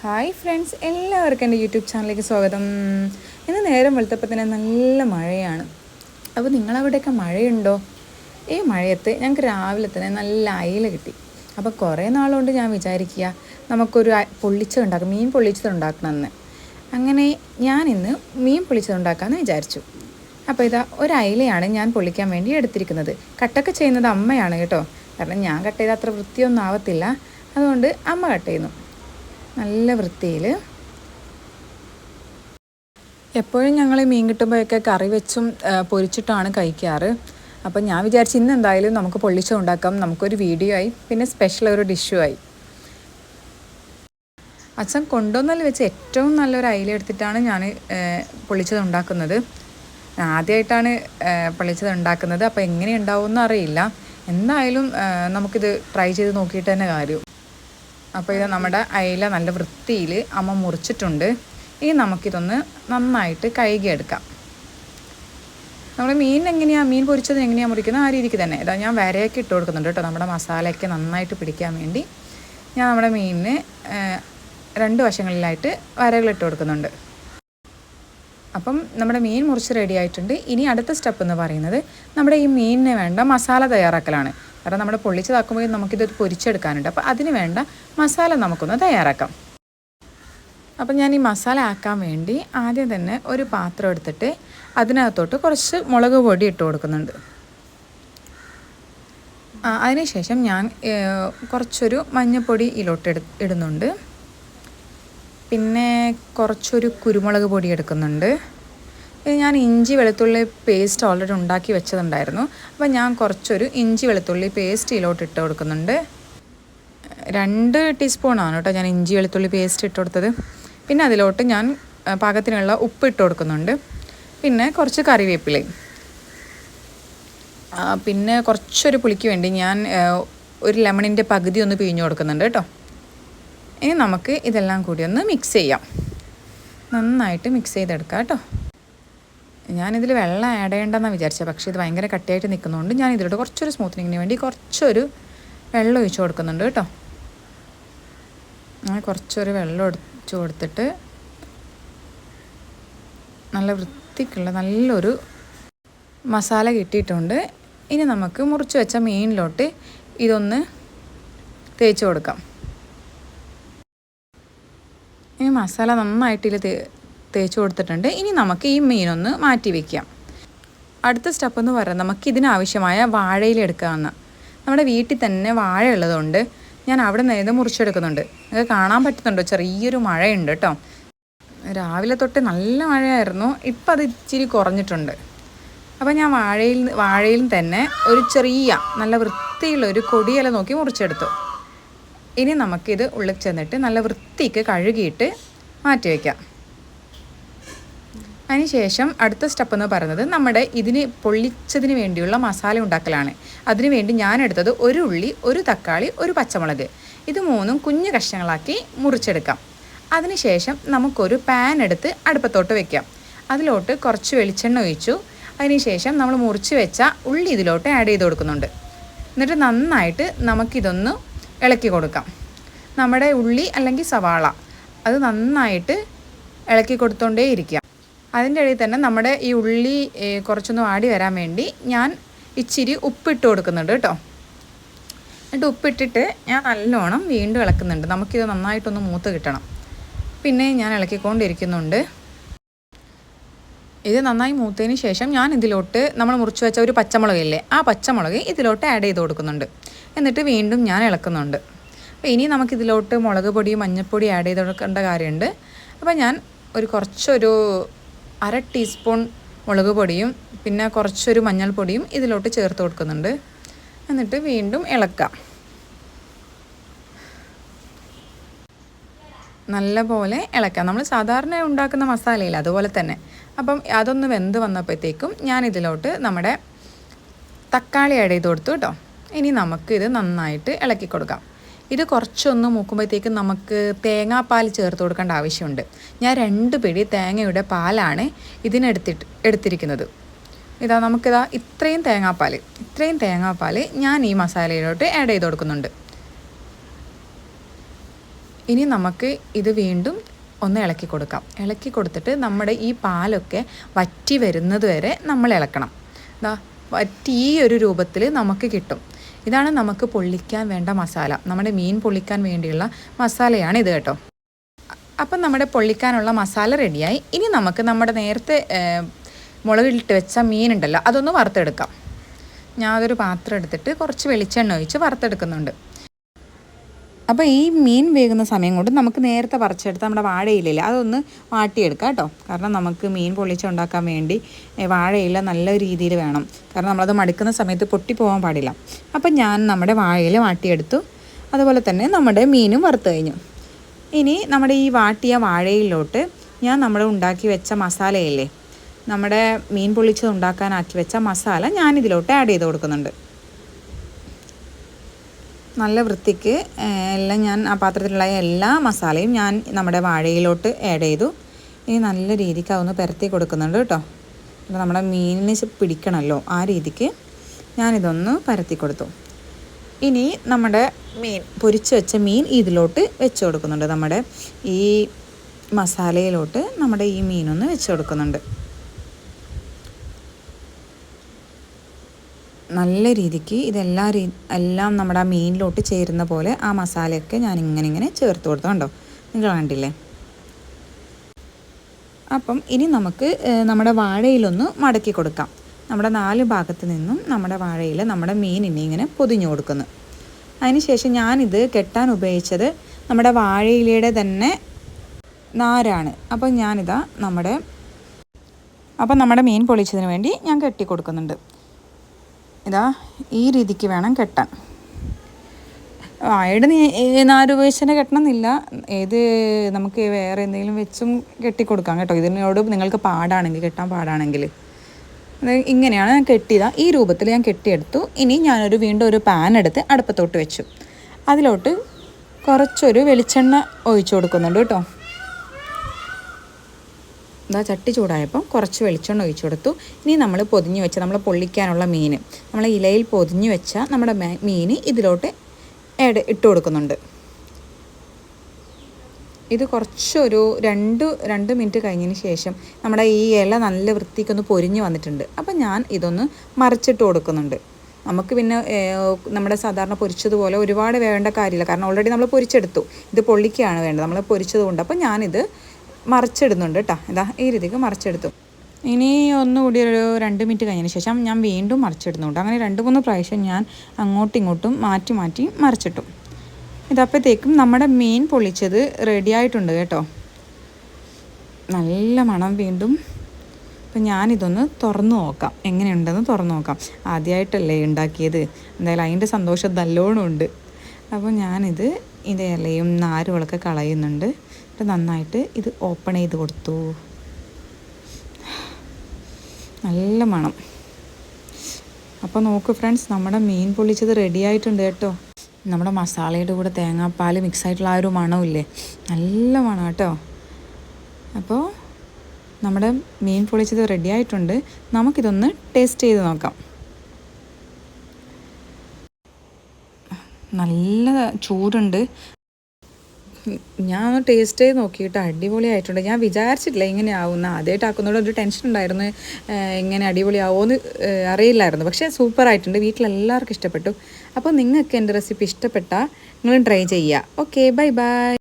Hi friends എല്ലാവർക്കും എന്റെ YouTube ചാനലിലേക്ക് സ്വാഗതം. ഇന്ന് നേരം വെളുത്തപ്പോൾ തന്നെ നല്ല മഴയാണ്. അപ്പോൾ നിങ്ങളവിടെയൊക്കെ മഴയുണ്ടോ? ഈ മഴയത്ത് ഞങ്ങൾക്ക് രാവിലെ തന്നെ നല്ല അയില കിട്ടി. അപ്പോൾ കുറേ നാളുകൊണ്ട് ഞാൻ വിചാരിക്കുക നമുക്കൊരു പൊള്ളിച്ചതുണ്ടാക്കാം പൊള്ളിച്ചത് മീൻ പൊള്ളിച്ചത് ഉണ്ടാക്കണമെന്ന് അങ്ങനെ ഞാൻ ഇന്ന് മീൻ പൊള്ളിച്ചത് ഉണ്ടാക്കാമെന്ന് വിചാരിച്ചു. അപ്പോൾ ഇതാ ഒരു അയിലയാണ് ഞാൻ പൊള്ളിക്കാൻ വേണ്ടി എടുത്തിരിക്കുന്നത്. കട്ടൊക്കെ ചെയ്യുന്നത് അമ്മയാണ് കേട്ടോ. കാരണം ഞാൻ കട്ട് ചെയ്താൽ അത്ര വൃത്തിയൊന്നും ആവത്തില്ല. അതുകൊണ്ട് അമ്മ കട്ട് ചെയ്യുന്നു. നല്ല വൃത്തിയിൽ. എപ്പോഴും ഞങ്ങൾ മീൻ കിട്ടുമ്പോഴൊക്കെ കറി വെച്ചും പൊരിച്ചിട്ടാണ് കഴിക്കാറ്. അപ്പം ഞാൻ വിചാരിച്ചു ഇന്ന് എന്തായാലും നമുക്ക് പൊള്ളിച്ച ഉണ്ടാക്കാം. നമുക്കൊരു വീഡിയോ ആയി പിന്നെ സ്പെഷ്യൽ ഒരു ഡിഷും ആയി. അച്ഛൻ കൊണ്ടുവന്നതിൽ വെച്ച് ഏറ്റവും നല്ലൊരു അയില എടുത്തിട്ടാണ് ഞാൻ പൊള്ളിച്ചത് ഉണ്ടാക്കുന്നത്. ആദ്യമായിട്ടാണ് പൊള്ളിച്ചത് ഉണ്ടാക്കുന്നത്. അപ്പോൾ എങ്ങനെ ഉണ്ടാവുമെന്ന് അറിയില്ല. എന്തായാലും നമുക്കിത് ട്രൈ ചെയ്ത് നോക്കിയിട്ട് തന്നെ കാര്യം. അപ്പോൾ ഇത് നമ്മുടെ അയില നല്ല വൃത്തിയിൽ അമ്മ മുറിച്ചിട്ടുണ്ട്. ഇനി നമുക്കിതൊന്ന് നന്നായിട്ട് കഴുകിയെടുക്കാം നമ്മൾ മീൻ എങ്ങനെയാണ് മീൻ പൊരിച്ചത് എങ്ങനെയാണ് മുറിക്കുന്നത്? ആ രീതിക്ക് തന്നെ. ഇതാ ഞാൻ വരയൊക്കെ ഇട്ട് കൊടുക്കുന്നുണ്ട് കേട്ടോ. നമ്മുടെ മസാലയൊക്കെ നന്നായിട്ട് പിടിക്കാൻ വേണ്ടി ഞാൻ നമ്മുടെ മീനിന് രണ്ട് വശങ്ങളിലായിട്ട് വരകൾ ഇട്ട് കൊടുക്കുന്നുണ്ട്. അപ്പം നമ്മുടെ മീൻ മുറിച്ച് റെഡി ആയിട്ടുണ്ട്. ഇനി അടുത്ത സ്റ്റെപ്പ് എന്ന് പറയുന്നത് നമ്മുടെ ഈ മീനിന് വേണ്ട മസാല തയ്യാറാക്കലാണ്. കാരണം നമ്മൾ പൊള്ളിച്ചതാക്കുമ്പോൾ നമുക്കിത് പൊരിച്ചെടുക്കാനുണ്ട്. അപ്പോൾ അതിന് വേണ്ട മസാല നമുക്കൊന്ന് തയ്യാറാക്കാം. അപ്പം ഞാൻ ഈ മസാല ആക്കാൻ വേണ്ടി ആദ്യം തന്നെ ഒരു പാത്രം എടുത്തിട്ട് അതിനകത്തോട്ട് കുറച്ച് മുളക് പൊടി ഇട്ട് കൊടുക്കുന്നുണ്ട്. അതിനുശേഷം ഞാൻ കുറച്ചൊരു മഞ്ഞൾപ്പൊടി ഇതിലോട്ട് ഇടുന്നുണ്ട്. പിന്നെ കുറച്ചൊരു കുരുമുളക് പൊടി എടുക്കുന്നുണ്ട്. ഇത് ഞാൻ ഇഞ്ചി വെളുത്തുള്ളി പേസ്റ്റ് ഓൾറെഡി ഉണ്ടാക്കി വെച്ചതുണ്ടായിരുന്നു. അപ്പോൾ ഞാൻ കുറച്ചൊരു ഇഞ്ചി വെളുത്തുള്ളി പേസ്റ്റ് ഇതിലോട്ട് ഇട്ട് കൊടുക്കുന്നുണ്ട്. രണ്ട് ടീസ്പൂണാണ് കേട്ടോ ഞാൻ ഇഞ്ചി വെളുത്തുള്ളി പേസ്റ്റ് ഇട്ട് കൊടുത്തത്. പിന്നെ അതിലോട്ട് ഞാൻ പാകത്തിനുള്ള ഉപ്പ് ഇട്ട് കൊടുക്കുന്നുണ്ട്. പിന്നെ കുറച്ച് കറിവേപ്പിലയും. പിന്നെ കുറച്ചൊരു പുളിക്ക് വേണ്ടി ഞാൻ ഒരു ലെമണിന്റെ പകുതി ഒന്ന് പിഴിഞ്ഞു കൊടുക്കുന്നുണ്ട് കേട്ടോ. ഇനി നമുക്ക് ഇതെല്ലാം കൂടി ഒന്ന് മിക്സ് ചെയ്യാം. നന്നായിട്ട് മിക്സ് ചെയ്തെടുക്കാം കേട്ടോ. ഞാനിതിൽ വെള്ളം ആഡ് ചെയ്യേണ്ടെന്നാണ് വിചാരിച്ചത് പക്ഷേ ഇത് ഭയങ്കര കട്ടിയായിട്ട് നിൽക്കുന്നതുകൊണ്ട് ഞാൻ ഇതിലോട്ട് കുറച്ചൊരു സ്മൂത്തനിങ്ങിന് വേണ്ടി കുറച്ചൊരു വെള്ളം ഒഴിച്ചു കൊടുക്കുന്നുണ്ട് കേട്ടോ. അങ്ങനെ കുറച്ചൊരു വെള്ളം ഒഴിച്ച് കൊടുത്തിട്ട് നല്ല വൃത്തിക്കുള്ള നല്ലൊരു മസാല കിട്ടിയിട്ടുണ്ട്. ഇനി നമുക്ക് മുറിച്ച് വെച്ച മീനിലോട്ട് ഇതൊന്ന് തേച്ച് കൊടുക്കാം. ഇനി മസാല നന്നായിട്ട് ഇതിൽ തേച്ച് കൊടുത്തിട്ടുണ്ട്. ഇനി നമുക്ക് ഈ മീനൊന്ന് മാറ്റി വയ്ക്കാം അടുത്ത സ്റ്റെപ്പ് എന്ന് പറയുന്നത് നമുക്ക് ഇതിനാവശ്യമായ വാഴയില എടുക്കാമെന്ന് നമ്മുടെ വീട്ടിൽ തന്നെ വാഴ ഉള്ളതുകൊണ്ട് ഞാൻ അവിടെ നിന്ന് മുറിച്ചെടുക്കുന്നുണ്ട്. നിങ്ങൾക്ക് കാണാൻ പറ്റുന്നുണ്ടോ? ചെറിയൊരു മഴയുണ്ട് കേട്ടോ. രാവിലെ തൊട്ട് നല്ല മഴയായിരുന്നു. ഇപ്പം അത് ഇച്ചിരി കുറഞ്ഞിട്ടുണ്ട്. അപ്പോൾ ഞാൻ വാഴയിൽ വാഴയിൽ തന്നെ ഒരു ചെറിയ നല്ല വൃത്തിയുള്ള ഒരു കൊടിയില നോക്കി മുറിച്ചെടുത്തു. ഇനി നമുക്കിത് ഉള്ളിൽ ചെന്നിട്ട് നല്ല വൃത്തിക്ക് കഴുകിയിട്ട് മാറ്റി വയ്ക്കാം അതിനുശേഷം അടുത്ത സ്റ്റെപ്പ് എന്ന് പറയുന്നത് നമ്മുടെ ഇതിന് പൊള്ളിച്ചതിന് വേണ്ടിയുള്ള മസാല ഉണ്ടാക്കലാണ്. അതിനുവേണ്ടി ഞാൻ എടുത്തത് ഒരു ഉള്ളി ഒരു തക്കാളി ഒരു പച്ചമുളക്. ഇത് മൂന്നും കുഞ്ഞു കഷ്ണങ്ങളാക്കി മുറിച്ചെടുക്കാം. അതിനുശേഷം നമുക്കൊരു പാൻ എടുത്ത് അടുപ്പത്തോട്ട് വെക്കാം. അതിലോട്ട് കുറച്ച് വെളിച്ചെണ്ണ ഒഴിച്ചു. അതിനുശേഷം നമ്മൾ മുറിച്ച് വെച്ച ഉള്ളി ഇതിലോട്ട് ആഡ് ചെയ്ത് കൊടുക്കുന്നുണ്ട്. എന്നിട്ട് നന്നായിട്ട് നമുക്കിതൊന്ന് ഇളക്കി കൊടുക്കാം. നമ്മുടെ ഉള്ളി അല്ലെങ്കിൽ സവാള അത് നന്നായിട്ട് ഇളക്കി കൊടുത്തോണ്ടേ ഇരിക്കുക അതിന്റെ ഇടയിൽ തന്നെ നമ്മുടെ ഈ ഉള്ളി കുറച്ചൊന്ന് വാടി വരാൻ വേണ്ടി ഞാൻ ഇച്ചിരി ഉപ്പിട്ട് കൊടുക്കുന്നുണ്ട് കേട്ടോ. എന്നിട്ട് ഉപ്പിട്ടിട്ട് ഞാൻ നല്ലോണം വീണ്ടും ഇളക്കുന്നുണ്ട്. നമുക്കിത് നന്നായിട്ടൊന്ന് മൂത്ത് കിട്ടണം. പിന്നെ ഞാൻ ഇളക്കിക്കൊണ്ടിരിക്കുന്നുണ്ട്. ഇത് നന്നായി മൂത്തതിന് ശേഷം ഞാൻ ഇതിലോട്ട് നമ്മൾ മുറിച്ച് വെച്ച ഒരു പച്ചമുളകില്ലേ ആ പച്ചമുളക് ഇതിലോട്ട് ആഡ് ചെയ്ത് കൊടുക്കുന്നുണ്ട്. എന്നിട്ട് വീണ്ടും ഞാൻ ഇളക്കുന്നുണ്ട്. അപ്പോൾ ഇനി നമുക്കിതിലോട്ട് മുളക് പൊടി മഞ്ഞൾപ്പൊടി ആഡ് ചെയ്ത് കൊടുക്കേണ്ട കാര്യമുണ്ട്. അപ്പോൾ ഞാൻ ഒരു കുറച്ചൊരു അര ടീസ്പൂൺ മുളക് പൊടിയും പിന്നെ കുറച്ചൊരു മഞ്ഞൾപ്പൊടിയും ഇതിലോട്ട് ചേർത്ത് കൊടുക്കുന്നുണ്ട്. എന്നിട്ട് വീണ്ടും ഇളക്കാം. നല്ല പോലെ ഇളക്കാം. നമ്മൾ സാധാരണ ഉണ്ടാക്കുന്ന മസാലയില്ല അതുപോലെ തന്നെ. അപ്പം അതൊന്ന് വെന്ത് വന്നപ്പോഴത്തേക്കും ഞാൻ ഇതിലോട്ട് നമ്മുടെ തക്കാളി ആഡ് ചെയ്ത് കൊടുത്തു കേട്ടോ. ഇനി നമുക്ക് ഇത് നന്നായിട്ട് ഇളക്കി കൊടുക്കാം. ഇത് കുറച്ചൊന്ന് മൂക്കുമ്പോഴത്തേക്കും നമുക്ക് തേങ്ങാപ്പാൽ ചേർത്ത് കൊടുക്കേണ്ട ആവശ്യമുണ്ട്. ഞാൻ രണ്ട് പിടി തേങ്ങയുടെ പാലാണ് ഇതിനെടുത്തിട്ട് എടുത്തിരിക്കുന്നത്. ഇതാ നമുക്കിതാ ഇത്രയും തേങ്ങാപ്പാൽ ഇത്രയും തേങ്ങാപ്പാൽ ഞാൻ ഈ മസാലയിലോട്ട് ആഡ് ചെയ്ത് കൊടുക്കുന്നുണ്ട്. ഇനി നമുക്ക് ഇത് വീണ്ടും ഒന്ന് ഇളക്കി കൊടുക്കാം. ഇളക്കി കൊടുത്തിട്ട് നമ്മുടെ ഈ പാലൊക്കെ വറ്റി വരുന്നത് വരെ നമ്മൾ ഇളക്കണം. ഇതാ വറ്റി ഈ ഒരു രൂപത്തിൽ നമുക്ക് കിട്ടും. ഇതാണ് നമുക്ക് പൊള്ളിക്കാൻ വേണ്ട മസാല. നമ്മുടെ മീൻ പൊള്ളിക്കാൻ വേണ്ടിയുള്ള മസാലയാണ് ഇത് കേട്ടോ. അപ്പം നമ്മുടെ പൊള്ളിക്കാനുള്ള മസാല റെഡിയായി. ഇനി നമുക്ക് നമ്മുടെ നേരത്തെ മുളകിട്ട് വെച്ച മീനുണ്ടല്ലോ അതൊന്ന് വറുത്തെടുക്കാം. ഞാൻ അതൊരു പാത്രം എടുത്തിട്ട് കുറച്ച് വെളിച്ചെണ്ണ ഒഴിച്ച് വറുത്തെടുക്കുന്നുണ്ട്. അപ്പോൾ ഈ മീൻ വേകുന്ന സമയം കൊണ്ട് നമുക്ക് നേരത്തെ പറിച്ചെടുത്ത് നമ്മുടെ വാഴയിലയില്ല അതൊന്ന് വാട്ടിയെടുക്കാം കേട്ടോ. കാരണം നമുക്ക് മീൻ പൊള്ളിച്ചുണ്ടാക്കാൻ വേണ്ടി വാഴയില നല്ല രീതിയിൽ വേണം. കാരണം നമ്മളത് മടുക്കുന്ന സമയത്ത് പൊട്ടിപ്പോകാൻ പാടില്ല. അപ്പം ഞാൻ നമ്മുടെ വാഴയില വാട്ടിയെടുത്തു. അതുപോലെ തന്നെ നമ്മുടെ മീനും വറുത്ത് കഴിഞ്ഞു. ഇനി നമ്മുടെ ഈ വാട്ടിയ വാഴയിലോട്ട് ഞാൻ നമ്മൾ ഉണ്ടാക്കി വെച്ച മസാലയല്ലേ നമ്മുടെ മീൻ പൊള്ളിച്ചത് ഉണ്ടാക്കാനാക്കി വെച്ച മസാല ഞാനിതിലോട്ട് ആഡ് ചെയ്ത് കൊടുക്കുന്നുണ്ട്. നല്ല വൃത്തിക്ക് എല്ലാം ഞാൻ ആ പാത്രത്തിലുള്ള എല്ലാ മസാലയും ഞാൻ നമ്മുടെ വാഴയിലോട്ട് ആഡ് ചെയ്തു. ഇനി നല്ല രീതിക്ക് അതൊന്ന് പരത്തി കൊടുക്കുന്നുണ്ട് കേട്ടോ. അപ്പോൾ നമ്മുടെ മീനിന് പിടിക്കണമല്ലോ ആ രീതിക്ക് ഞാനിതൊന്ന് പരത്തി കൊടുത്തു. ഇനി നമ്മുടെ മീൻ പൊരിച്ച് വെച്ച മീൻ ഇതിലോട്ട് വെച്ച് കൊടുക്കുന്നുണ്ട്. നമ്മുടെ ഈ മസാലയിലോട്ട് നമ്മുടെ ഈ മീനൊന്ന് വെച്ച് കൊടുക്കുന്നുണ്ട്. നല്ല രീതിക്ക് ഇതെല്ലാ രീ എല്ലാം നമ്മുടെ ആ മീനിലോട്ട് ചേരുന്ന പോലെ ആ മസാലയൊക്കെ ഞാൻ ഇങ്ങനെ ഇങ്ങനെ ചേർത്ത് കൊടുത്തു കണ്ടോ? നിങ്ങൾ കണ്ടില്ലേ? അപ്പം ഇനി നമുക്ക് നമ്മുടെ വാഴയിലൊന്ന് മടക്കി കൊടുക്കാം. നമ്മുടെ നാല് ഭാഗത്ത് നിന്നും നമ്മുടെ വാഴയിൽ നമ്മുടെ മീനിനെ ഇങ്ങനെ പൊതിഞ്ഞു കൊടുക്കുന്നു. അതിനുശേഷം ഞാനിത് കെട്ടാൻ ഉപയോഗിച്ചത് നമ്മുടെ വാഴയിലയുടെ തന്നെ നാരാണ്. അപ്പം ഞാനിതാ നമ്മുടെ അപ്പം നമ്മുടെ മീൻ പൊളിച്ചതിന് വേണ്ടി ഞാൻ കെട്ടി കൊടുക്കുന്നുണ്ട്. ഇതാ ഈ രീതിക്ക് വേണം കെട്ടാൻ. വാഴയുടെ നാല് ഉപയോഗിച്ച് കെട്ടണമെന്നില്ല. ഏത് നമുക്ക് വേറെ എന്തെങ്കിലും വെച്ചും കെട്ടിക്കൊടുക്കാം കേട്ടോ. ഇതിനോട് നിങ്ങൾക്ക് പാടാണെങ്കിൽ കെട്ടാൻ പാടാണെങ്കിൽ. ഇങ്ങനെയാണ് ഞാൻ കെട്ടിയത്. ഈ രൂപത്തിൽ ഞാൻ കെട്ടിയെടുത്തു. ഇനി ഞാനൊരു വീണ്ടും ഒരു പാൻ എടുത്ത് അടുപ്പത്തോട്ട് വെച്ചു. അതിലോട്ട് കുറച്ചൊരു വെളിച്ചെണ്ണ ഒഴിച്ചു കൊടുക്കുന്നുണ്ട് കേട്ടോ. ഇതാ ചട്ടി ചൂടായപ്പം കുറച്ച് വെളിച്ചെണ്ണ ഒഴിച്ചു കൊടുത്തു. ഇനി നമ്മൾ പൊതിഞ്ഞ് വെച്ച നമ്മൾ പൊള്ളിക്കാനുള്ള മീൻ. നമ്മൾ ഇലയിൽ പൊതിഞ്ഞ് വെച്ച നമ്മുടെ മീൻ ഇതിലോട്ട് ഏഡ് ഇട്ട് കൊടുക്കുന്നുണ്ട്. ഇത് കുറച്ചൊരു രണ്ട് രണ്ട് മിനിറ്റ് കഴിഞ്ഞതിന് ശേഷം നമ്മുടെ ഈ ഇല നല്ല വൃത്തിക്കൊന്ന് പൊരിഞ്ഞ് വന്നിട്ടുണ്ട്. അപ്പം ഞാൻ ഇതൊന്ന് മറിച്ചിട്ട് കൊടുക്കുന്നുണ്ട്. നമുക്ക് പിന്നെ നമ്മുടെ സാധാരണ പൊരിച്ചതുപോലെ ഒരുപാട് വേണ്ട കാര്യമില്ല. കാരണം ഓൾറെഡി നമ്മൾ പൊരിച്ചെടുത്തു. ഇത് പൊള്ളിക്കുകയാണ് വേണ്ടത്. നമ്മൾ പൊരിച്ചത് കൊണ്ട് അപ്പം ഞാനിത് മറിച്ചിടുന്നുണ്ട് കേട്ടോ ഇതാ ഈ രീതിക്ക് മറിച്ചെടുത്തു. ഇനി ഒന്നുകൂടി ഒരു രണ്ട് മിനിറ്റ് കഴിഞ്ഞതിന് ശേഷം ഞാൻ വീണ്ടും മറിച്ചിടുന്നുണ്ട്. അങ്ങനെ രണ്ട് മൂന്ന് പ്രാവശ്യം ഞാൻ അങ്ങോട്ടും ഇങ്ങോട്ടും മാറ്റി മാറ്റി മറിച്ചിട്ടു. ഇതപ്പോഴത്തേക്കും നമ്മുടെ മീൻ പൊള്ളിച്ചത് റെഡി ആയിട്ടുണ്ട് കേട്ടോ. നല്ല മണം വീണ്ടും. അപ്പം ഞാനിതൊന്ന് തുറന്നു നോക്കാം. എങ്ങനെയുണ്ടെന്ന് തുറന്നു നോക്കാം. ആദ്യമായിട്ടല്ലേ ഉണ്ടാക്കിയത്. എന്തായാലും അതിന്റെ സന്തോഷം നല്ലോണം ഉണ്ട് അപ്പോൾ ഞാനിത് ഇത് ഇലയും നാരുകളൊക്കെ കളയുന്നുണ്ട്. എന്നിട്ട് നന്നായിട്ട് ഇത് ഓപ്പൺ ചെയ്ത് കൊടുത്തു. നല്ല മണം. അപ്പോൾ നോക്ക് ഫ്രണ്ട്സ് നമ്മുടെ മീൻ പൊള്ളിച്ചത് റെഡി ആയിട്ടുണ്ട് കേട്ടോ. നമ്മുടെ മസാലയുടെ കൂടെ തേങ്ങാപ്പാൽ മിക്സ് ആയിട്ടുള്ള ആ ഒരു മണമില്ലേ? നല്ല മണം കേട്ടോ. അപ്പോൾ നമ്മുടെ മീൻ പൊളിച്ചത് റെഡി ആയിട്ടുണ്ട്. നമുക്കിതൊന്ന് ടേസ്റ്റ് ചെയ്ത് നോക്കാം. നല്ല ചൂടുണ്ട്. ഞാൻ ഒന്ന് ടേസ്റ്റ് ചെയ്ത് നോക്കിയിട്ട് അടിപൊളിയായിട്ടുണ്ട്. ഞാൻ വിചാരിച്ചിട്ടില്ല ഇങ്ങനെ ആവുന്ന. ആദ്യമായിട്ട് ആക്കുന്നതോടെ ഒരു ടെൻഷൻ ഉണ്ടായിരുന്നു. എങ്ങനെ അടിപൊളിയാവുമെന്ന് എന്ന് അറിയില്ലായിരുന്നു. പക്ഷേ സൂപ്പറായിട്ടുണ്ട്. വീട്ടിലെല്ലാവർക്കും ഇഷ്ടപ്പെട്ടു. അപ്പോൾ നിങ്ങൾക്ക് എന്റെ റെസിപ്പി ഇഷ്ടപ്പെട്ടാൽ നിങ്ങളും ട്രൈ ചെയ്യുക. Okay bye bye